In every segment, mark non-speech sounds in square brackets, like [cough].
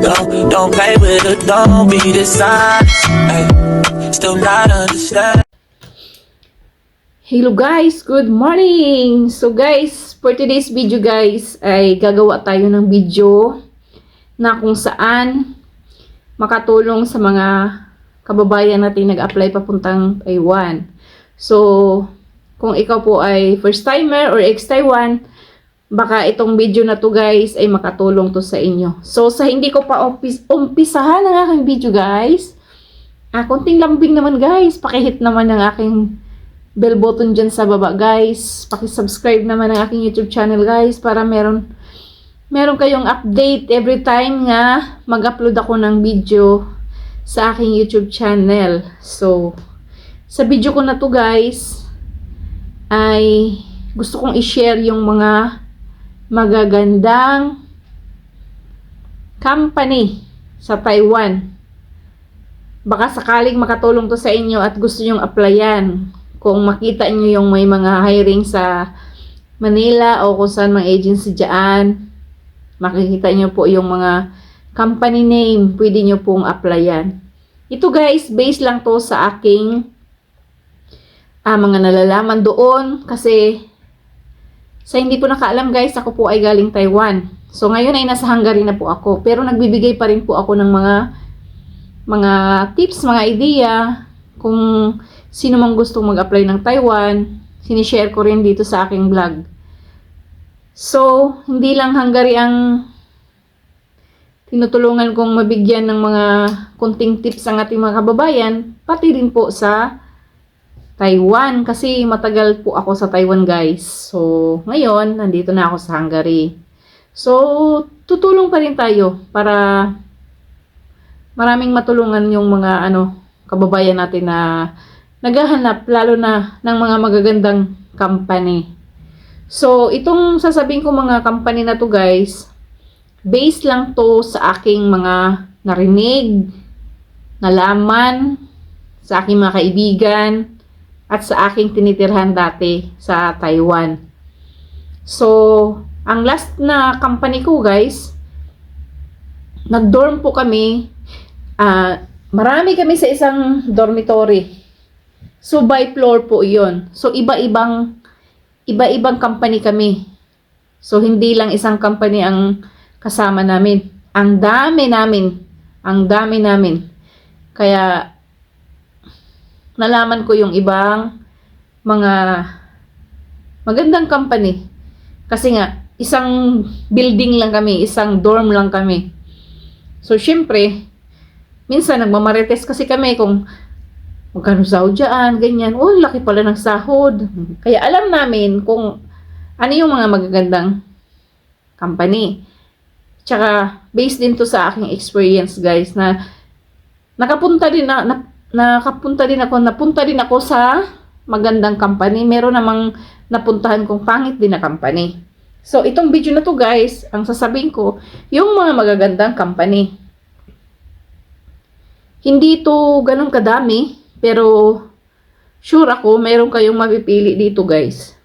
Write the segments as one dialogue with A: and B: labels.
A: Don't, don't play with it, don't be dishonest. Ay, still not understand.
B: Hello guys, good morning! So guys, for today's video guys, ay gagawa tayo ng video na kung saan makatulong sa mga kababayan natin nag-apply papuntang Taiwan. So, kung ikaw po ay first timer or ex-Taiwan, baka itong video na to guys ay makatulong to sa inyo. So, sa hindi ko pa umpis umpisahan ang aking video guys, ah, konting lambing naman guys, pakihit naman ng aking bell button dyan sa baba guys. Paki-subscribe naman ang aking YouTube channel guys para meron meron kayong update every time nga mag-upload ako ng video sa aking YouTube channel. So, sa video ko na to guys ay gusto kong i-share yung mga magagandang company sa Taiwan. Baka sakaling makatulong to sa inyo at gusto nyong applyan kung makita nyo yung may mga hiring sa Manila o kung saan mga agency dyan, makikita nyo po yung mga company name, pwede nyo pong applyan. Ito guys, base lang to sa aking ah, mga nalalaman doon kasi sa hindi po nakaalam guys, ako po ay galing Taiwan. So ngayon ay nasa Hungary na po ako, pero nagbibigay pa rin po ako ng mga mga tips, mga idea kung sino mang gustong mag-apply ng Taiwan, sinishare ko rin dito sa aking vlog. So, hindi lang Hungary ang tinutulungan kong mabigyan ng mga kunting tips ang ating mga kababayan, pati rin po sa Taiwan kasi matagal po ako sa Taiwan guys. So, ngayon, nandito na ako sa Hungary. So, tutulong pa rin tayo para maraming matulungan yung mga ano kababayan natin na naghahanap lalo na ng mga magagandang company. So, itong sasabihin ko mga company na to guys, based lang to sa aking mga narinig, nalaman, sa aking mga kaibigan, at sa aking tinitirhan dati sa Taiwan. So, ang last na company ko guys, nag-dorm po kami, ah, marami kami sa isang dormitory. So, by floor po yon So, iba-ibang, iba-ibang company kami. So, hindi lang isang company ang kasama namin. Ang dami namin. Ang dami namin. Kaya, nalaman ko yung ibang mga magandang company. Kasi nga, isang building lang kami, isang dorm lang kami. So, syempre, minsan nagmamarites kasi kami kung magkano sahod dyan, ganyan. Oh, laki pala ng sahod. Kaya alam namin kung ano yung mga magagandang company. Tsaka, based din to sa aking experience, guys, na nakapunta din na, na nakapunta din ako, napunta din ako sa magandang company. Meron namang napuntahan kong pangit din na company. So, itong video na to guys, ang sasabihin ko, yung mga magagandang company. Hindi to ganun kadami, pero sure ako, meron kayong mapipili dito guys.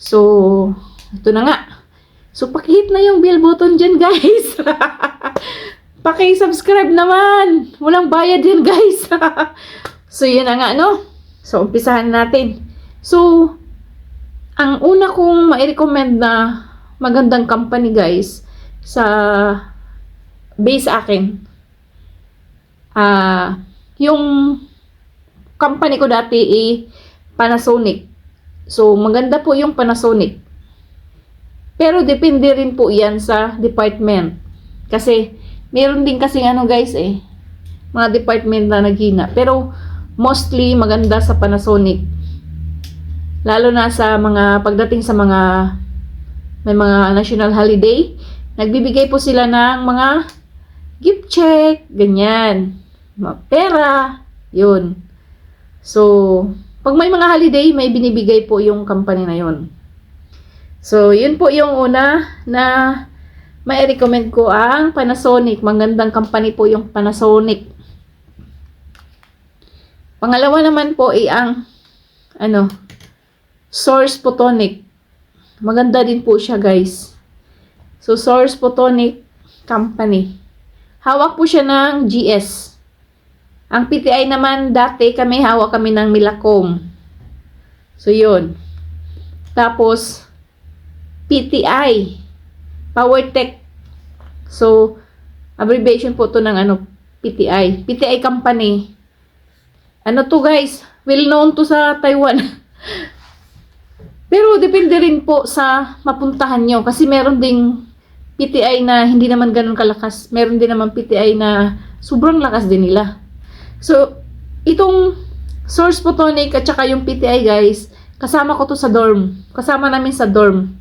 B: So, ito na nga. So, pakihit na yung bell button dyan [laughs] guys. Paki-subscribe naman. Walang bayad yan, guys. [laughs] so, yun na nga, no? So, umpisahan natin. So, ang una kong ma-recommend na magandang company, guys, sa base akin, ah, yung company ko dati ay Panasonic. So, maganda po yung Panasonic. Pero, depende rin po yan sa department. Kasi, meron din kasi ano guys eh, mga department na naghina. Pero mostly maganda sa Panasonic. Lalo na sa mga pagdating sa mga may mga national holiday, nagbibigay po sila ng mga gift check, ganyan. Mga pera, yun. So, pag may mga holiday, may binibigay po yung company na yun. So, yun po yung una na may recommend ko ang Panasonic. Magandang company po yung Panasonic. Pangalawa naman po ay ang ano, Source Photonic. Maganda din po siya, guys. So, Source Photonic Company. Hawak po siya ng GS. Ang PTI naman, dati kami hawak kami ng Milacom. So, yun. Tapos, PTI. PowerTech. So, abbreviation po to ng ano, PTI. PTI company. Ano to guys? Well known to sa Taiwan. [laughs] Pero depende rin po sa mapuntahan nyo. Kasi meron ding PTI na hindi naman ganun kalakas. Meron din naman PTI na sobrang lakas din nila. So, itong Source Photonic at saka yung PTI guys, kasama ko to sa dorm. Kasama namin sa dorm.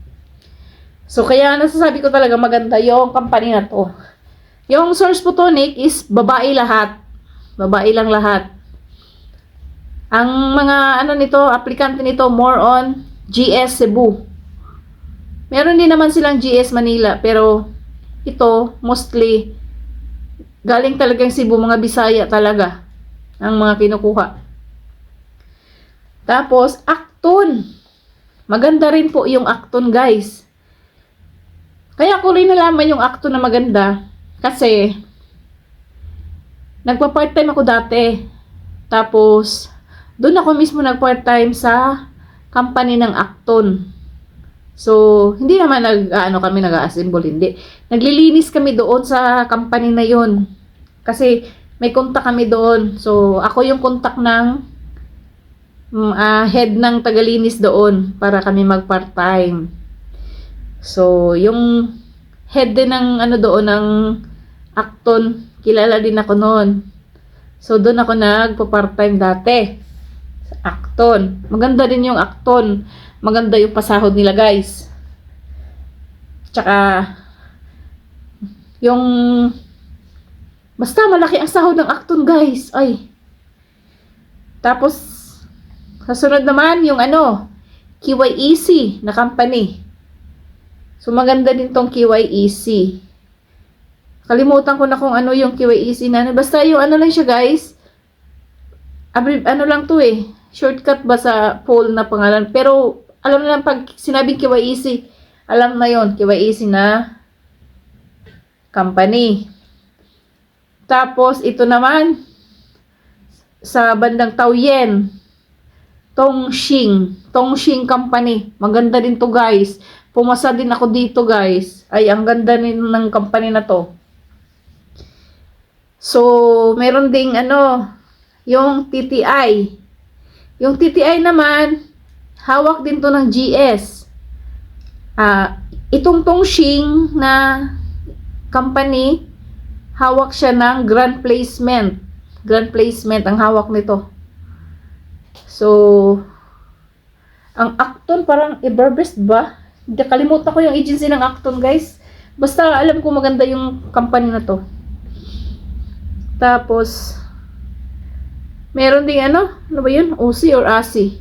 B: So, kaya nasasabi ko talaga maganda yung company na to. Yung Source Photonic is babae lahat. Babae lang lahat. Ang mga ano nito, aplikante nito more on GS Cebu. Meron din naman silang GS Manila pero ito mostly galing talagang Cebu, mga Bisaya talaga ang mga kinukuha. Tapos Acton. Maganda rin po yung Acton, guys. Kaya ko rin nalaman yung Acton na maganda kasi nagpa-part-time ako dati. Tapos doon ako mismo nag-part-time sa company ng Acton. So, hindi naman nag ano kami nag-assemble hindi. Naglilinis kami doon sa company na 'yon. Kasi may contact kami doon. So, ako yung contact ng mm, ah, head ng tagalinis doon para kami mag part-time. So, yung head din ng ano doon ng Acton, kilala din ako noon. So, doon ako nagpa-part-time dati. Sa Acton. Maganda din yung Acton. Maganda yung pasahod nila, guys. Tsaka, yung, basta malaki ang sahod ng Acton, guys. Ay. Tapos, sa sunod naman, yung ano, KYEC na company. So, maganda din tong KYEC. Kalimutan ko na kung ano yung KYEC na. Basta yung ano lang siya, guys. Abri, ano lang to eh. Shortcut ba sa poll na pangalan. Pero, alam na lang pag sinabing KYEC, alam na yon KYEC na company. Tapos, ito naman, sa bandang Taoyen, Tongxing, Tongxing Company. Maganda din to guys. Pumasa din ako dito guys. Ay, ang ganda din ng company na to. So, meron ding ano, yung TTI. Yung TTI naman, hawak din to ng GS. Ah, itong Tongxing na company, hawak siya ng grand placement. Grand placement ang hawak nito. So, ang Acton parang Everbest ba? Kalimutan ko yung agency ng Acton, guys. Basta alam ko maganda yung company na to. Tapos, meron ding ano? Ano ba yun? OC or ASI?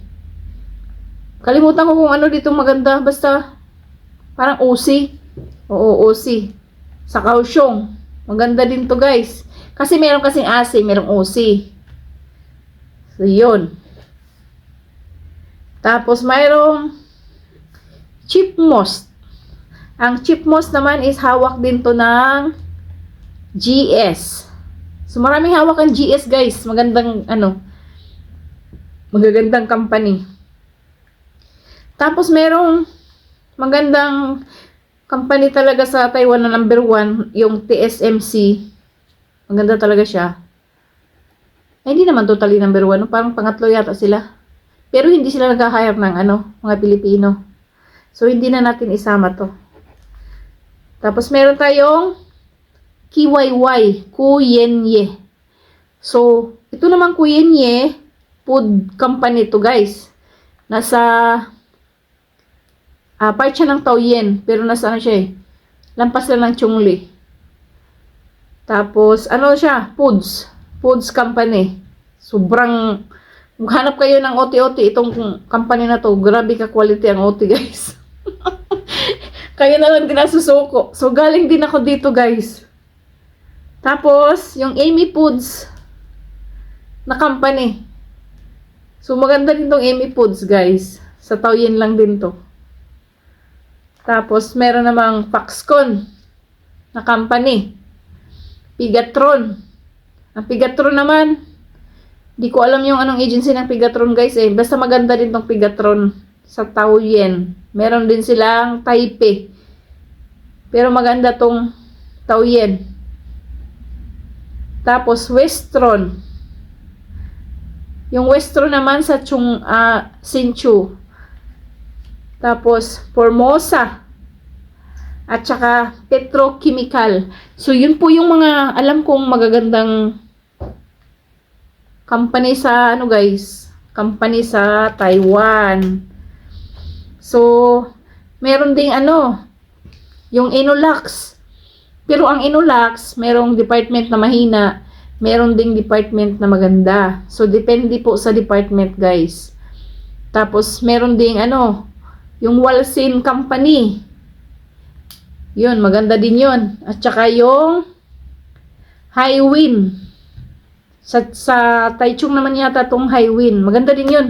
B: Kalimutan ko kung ano dito maganda. Basta, parang OC. Oo, OC. Sa Kaohsiung. Maganda din to guys. Kasi meron kasing ASI, merong OC. So, yun. Tapos, mayroong chipmost. Ang chipmost naman is hawak din to ng GS. So, maraming hawak ang GS, guys. Magandang, ano, magagandang company. Tapos, merong magandang company talaga sa Taiwan na number one, yung TSMC. Maganda talaga siya. Ay, hindi naman totally number one. Parang pangatlo yata sila. Pero hindi sila nag-hire ng ano, mga Pilipino. So, hindi na natin isama to. Tapos, meron tayong KYY, Kuyenye. So, ito naman Kuyenye, food company to guys. Nasa, ah, part siya ng Taoyen, pero nasa ano siya eh, lampas lang ng Chungli. Tapos, ano siya, foods, foods company. Sobrang, maghanap kayo ng OT-OT, itong company na to, grabe ka quality ang OT guys. [laughs] Kaya na lang din nasusuko. So, galing din ako dito guys. Tapos, yung Amy Foods na company. So, maganda din tong Amy Foods, guys. Sa Taoyen lang din to. Tapos, meron namang Foxconn na company. Pigatron. Ang Pigatron naman, di ko alam yung anong agency ng Pigatron guys eh. Basta maganda din tong Pigatron sa Taoyuan. Meron din silang Taipei. Pero maganda tong Taoyuan. Tapos Westron. Yung Westron naman sa Chung ah, Sinchu. Tapos Formosa. At saka Petrochemical. So yun po yung mga alam kong magagandang company sa ano guys, company sa Taiwan. So meron ding ano, yung Inulax. Pero ang Inulax, merong department na mahina, meron ding department na maganda. So, depende po sa department, guys. Tapos, meron ding ano, yung Walsin Company. Yun, maganda din yun. At saka yung Highwind. Sa, sa Taichung naman yata tong Highwind. Maganda din yun.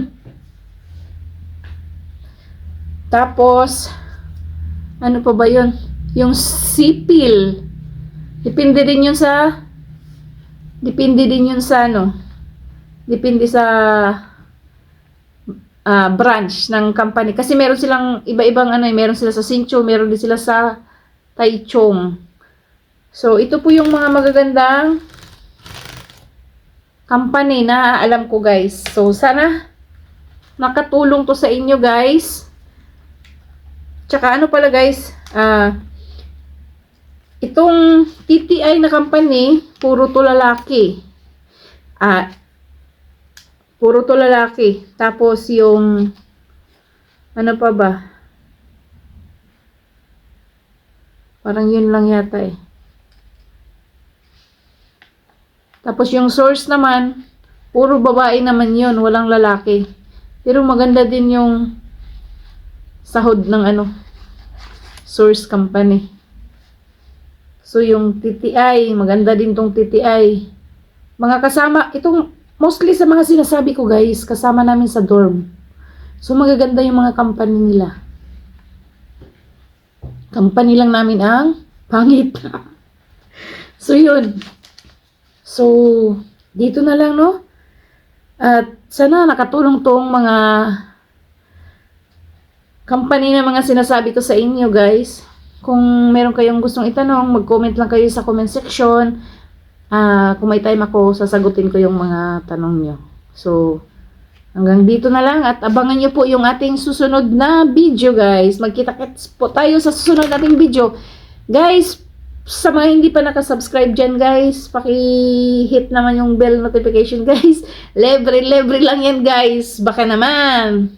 B: Tapos, ano pa ba yun? Yung sipil. Depende din yun sa depende din yun sa ano. Depende sa ah, branch ng company. Kasi meron silang iba-ibang ano, meron sila sa Sincho, meron din sila sa Taichung. So, ito po yung mga magagandang company na alam ko guys. So, sana nakatulong to sa inyo guys. Tsaka ano pala guys, ah, itong TTI na company, puro to lalaki. Ah, puro to lalaki. Tapos yung, ano pa ba? Parang yun lang yata eh. Tapos yung source naman, puro babae naman yun, walang lalaki. Pero maganda din yung sahod ng ano, source company. So, yung TTI, maganda din tong TTI. Mga kasama, itong, mostly sa mga sinasabi ko guys, kasama namin sa dorm. So, magaganda yung mga company nila. Company lang namin ang pangit. [laughs] so, yun. So, dito na lang, no? At sana nakatulong tong mga company na mga sinasabi ko sa inyo, guys. Kung meron kayong gustong itanong, mag-comment lang kayo sa comment section. Ah, kung may time ako, sasagutin ko yung mga tanong nyo. So, hanggang dito na lang at abangan nyo po yung ating susunod na video, guys. Magkita-kits po tayo sa susunod nating video. Guys, sa mga hindi pa nakasubscribe dyan, guys, paki-hit naman yung bell notification, [laughs] guys. Lebre-lebre lang yan, guys. Baka naman.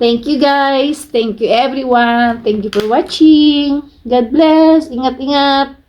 B: Thank you guys. Thank you everyone. Thank you for watching. God bless. Ingat-ingat.